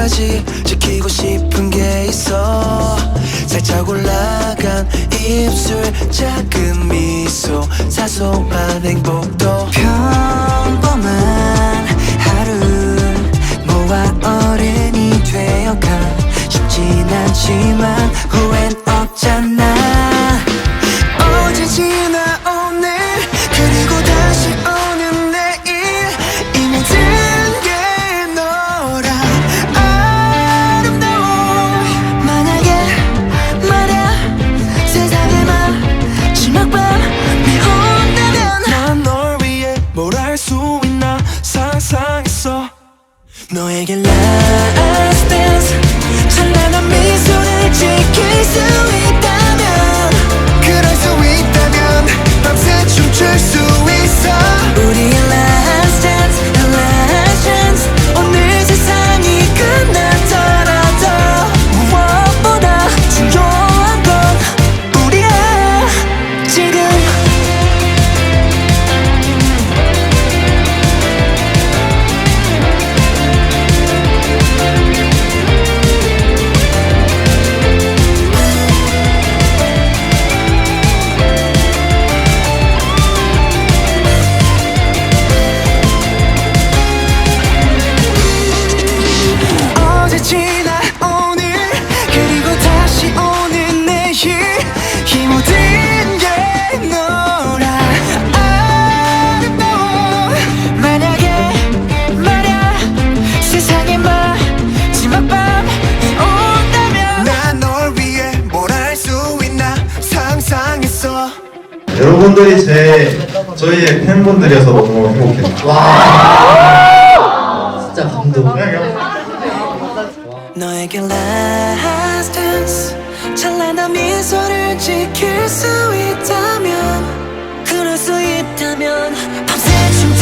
끝까지 지키고 싶은 게 있어. 살짝 올라간 입술 작은 미소 사소한 행복도. 평범한 하루 모아 어른이 되어가. 쉽진 않지만 너에게 여러분들이 제 저희의 팬분들이어서 너무 행복해요. 진짜 감동. 너에게 last dance 찬란한 미소를 지킬 수 있다면 그럴 수 있다면 밤새 춤